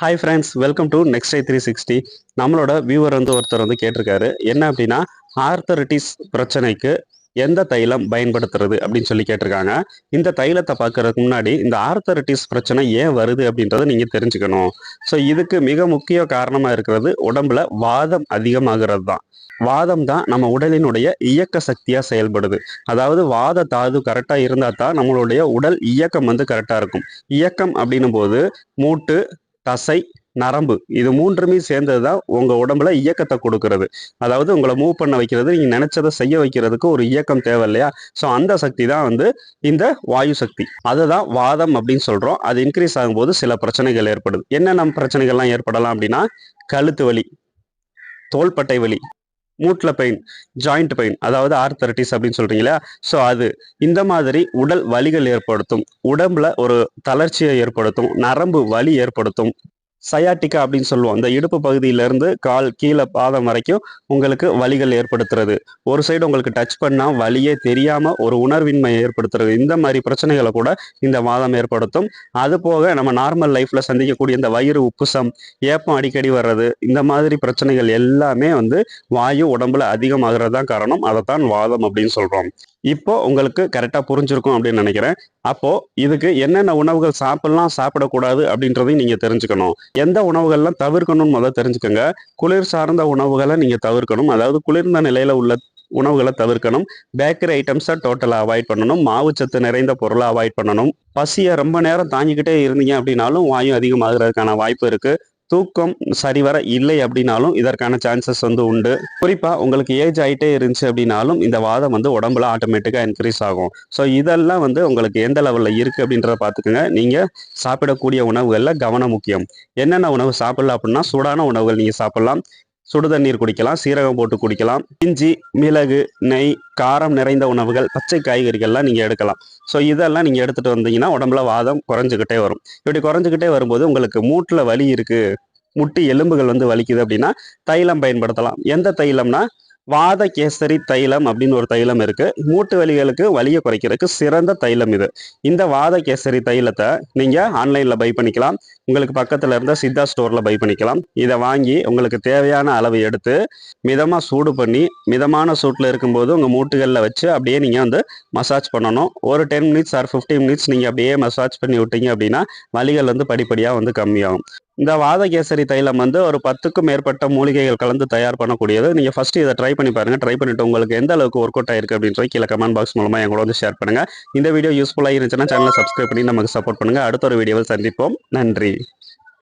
Hi friends welcome to next I three sixty நம்மளோட viewer வந்து ஒருத்தர் வந்து கேட்டிருக்காரு. என்ன அப்படின்னா ஆர்த்தரிட்டிஸ் பிரச்சனைக்கு எந்த தைலம் பயன்படுத்துறது அப்படின்னு சொல்லி கேட்டிருக்காங்க. இந்த தைலத்தை பார்க்கறதுக்கு முன்னாடி இந்த ஆர்த்தரிட்டிஸ் பிரச்சனை ஏன் வருது அப்படின்றத நீங்கள் தெரிஞ்சுக்கணும். ஸோ இதுக்கு மிக முக்கிய காரணமாக இருக்கிறது உடம்புல வாதம் அதிகமாகிறது தான் வாதம் தான் நம்ம உடலினுடைய இயக்க சக்தியாக செயல்படுது. அதாவது வாத தாது கரெக்டாக இருந்தால் தான் நம்மளுடைய உடல் இயக்கம் வந்து கரெக்டாக இருக்கும். இயக்கம் அப்படின்னும் போது மூட்டு தசை நரம்பு இது மூன்றுமே சேர்ந்தது தான் உங்கள் உடம்புல இயக்கத்தை கொடுக்கறது. அதாவது உங்களை மூவ் பண்ண வைக்கிறது நீங்கள் நினைச்சதை செய்ய வைக்கிறதுக்கு ஒரு இயக்கம் தேவை இல்லையா? ஸோ அந்த சக்தி தான் வந்து இந்த வாயு சக்தி. அதுதான் வாதம் அப்படின்னு சொல்கிறோம் அது இன்க்ரீஸ் ஆகும்போது சில பிரச்சனைகள் ஏற்படுது. என்னென்ன பிரச்சனைகள்லாம் ஏற்படலாம் அப்படின்னா கழுத்து வலி தோள்பட்டை வலி மூட்டில் பெயின் ஜாயிண்ட் பெயின் அதாவது ஆர்த்தரட்டிஸ் அப்படின்னு சொல்றீங்களா ஸோ அது இந்த மாதிரி உடல் வலிகள் ஏற்படுத்தும் உடம்புல ஒரு தளர்ச்சியை ஏற்படுத்தும் நரம்பு வலி ஏற்படுத்தும். சயாட்டிக்கா அப்படின்னு சொல்லுவோம். இந்த இடுப்பு பகுதியிலேருந்து கால் கீழே பாதம் வரைக்கும் உங்களுக்கு வலிகள் ஏற்படுத்துறது. ஒரு சைடு உங்களுக்கு டச் பண்ணால் வலியே தெரியாமல் ஒரு உணர்வின்மை ஏற்படுத்துறது. இந்த மாதிரி பிரச்சனைகளை கூட இந்த வாதம் ஏற்படுத்தும். அது போக நம்ம நார்மல் லைஃப்பில் சந்திக்கக்கூடிய இந்த வயிறு உப்புசம் ஏப்பம் அடிக்கடி வர்றது இந்த மாதிரி பிரச்சனைகள் எல்லாமே வந்து வாயு உடம்புல அதிகமாகிறது தான் காரணம். அதைத்தான் வாதம் அப்படின்னு சொல்கிறோம் இப்போ உங்களுக்கு கரெக்டாக புரிஞ்சிருக்கும் அப்படின்னு நினைக்கிறேன். அப்போ இதுக்கு என்னென்ன உணவுகள் சாப்பிடலாம் சாப்பிடக்கூடாது அப்படின்றதையும் நீங்கள் தெரிஞ்சுக்கணும். எந்த உணவுகள்லாம் தவிர்க்கணும்னு முதல்ல தெரிஞ்சுக்கோங்க. குளிர் சார்ந்த உணவுகளை நீங்கள் தவிர்க்கணும். அதாவது குளிர்ந்த நிலையில் உள்ள உணவுகளை தவிர்க்கணும். பேக்கரி ஐட்டம்ஸை டோட்டலாக அவாய்ட் பண்ணணும். மாவுச்சத்து நிறைந்த பொருளை அவாய்ட் பண்ணணும். பசியை ரொம்ப நேரம் தாங்கிக்கிட்டே இருந்தீங்க அப்படின்னாலும் வாயு அதிகமாகிறதுக்கான வாய்ப்பு இருக்குது தூக்கம் சரிவர இல்லை அப்படின்னாலும் இதற்கான சான்சஸ் வந்து உண்டு. குறிப்பாக உங்களுக்கு ஏஜ் ஆயிட்டே இருந்துச்சு அப்படின்னாலும் இந்த வாதம் வந்து உடம்புல ஆட்டோமேட்டிக்காக இன்க்ரீஸ் ஆகும். ஸோ இதெல்லாம் வந்து உங்களுக்கு எந்த லெவலில் இருக்குது அப்படின்றத பார்த்துக்கோங்க. நீங்கள் சாப்பிடக்கூடிய உணவுகளில் கவனம் முக்கியம். என்னென்ன உணவு சாப்பிடலாம் அப்படின்னா சூடான உணவுகள் நீங்கள் சாப்பிடலாம். சுடு தண்ணீர் குடிக்கலாம் சீரகம் போட்டு குடிக்கலாம். இஞ்சி மிளகு நெய் காரம் நிறைந்த உணவுகள் பச்சை காய்கறிகள்லாம் நீங்கள் எடுக்கலாம். ஸோ இதெல்லாம் நீங்கள் எடுத்துகிட்டு வந்தீங்கன்னா உடம்புல வாதம் குறைஞ்சிக்கிட்டே வரும். இப்படி குறைஞ்சிக்கிட்டே வரும்போது உங்களுக்கு மூட்டில் வலி இருக்குது முட்டி எலும்புகள் வந்து வலிக்குது அப்படின்னா தைலம் பயன்படுத்தலாம். எந்த தைலம்னா வாத கேசரி தைலம் அப்படின்னு ஒரு தைலம் இருக்குது மூட்டு வலிகளுக்கு வலியை குறைக்கிறதுக்கு சிறந்த தைலம் இது. இந்த வாத கேசரி தைலத்தை நீங்கள் ஆன்லைனில் பை பண்ணிக்கலாம். உங்களுக்கு பக்கத்தில் இருந்த சித்தா ஸ்டோரில் பை பண்ணிக்கலாம். இதை வாங்கி உங்களுக்கு தேவையான அளவு எடுத்து மிதமாக சூடு பண்ணி மிதமான சூட்டில் இருக்கும்போது உங்கள் மூட்டுகளில் வச்சு அப்படியே நீங்கள் வந்து மசாஜ் பண்ணணும். ஒரு ten minutes or fifteen minutes நீங்கள் அப்படியே மசாஜ் பண்ணி விட்டீங்க அப்படின்னா வலிகள் வந்து படிப்படியாக வந்து கம்மியாகும். இந்த வாதகேசரி தைலம் வந்து ஒரு பத்துக்கும் மேற்பட்ட மூலிகைகள் கலந்து தயார் பண்ணக்கூடியது. நீங்க ஃபஸ்ட்டு இதை ட்ரை பண்ணி பாருங்க. ட்ரை பண்ணிவிட்டு உங்களுக்கு எந்த அளவுக்கு ஒர்க் அவுட் ஆயிருக்கு அப்படின்ற கீழே கமெண்ட் பாக்ஸ் மூலமாக எங்களோட வந்து ஷேர் பண்ணுங்க. இந்த வீடியோ யூஸ்ஃபுல்லாக இருந்துச்சுன்னா சேனலை சப்ஸ்கிரைப் பண்ணி நமக்கு சப்போர்ட் பண்ணுங்க. அடுத்த ஒரு வீடியோவில் சந்திப்போம். நன்றி.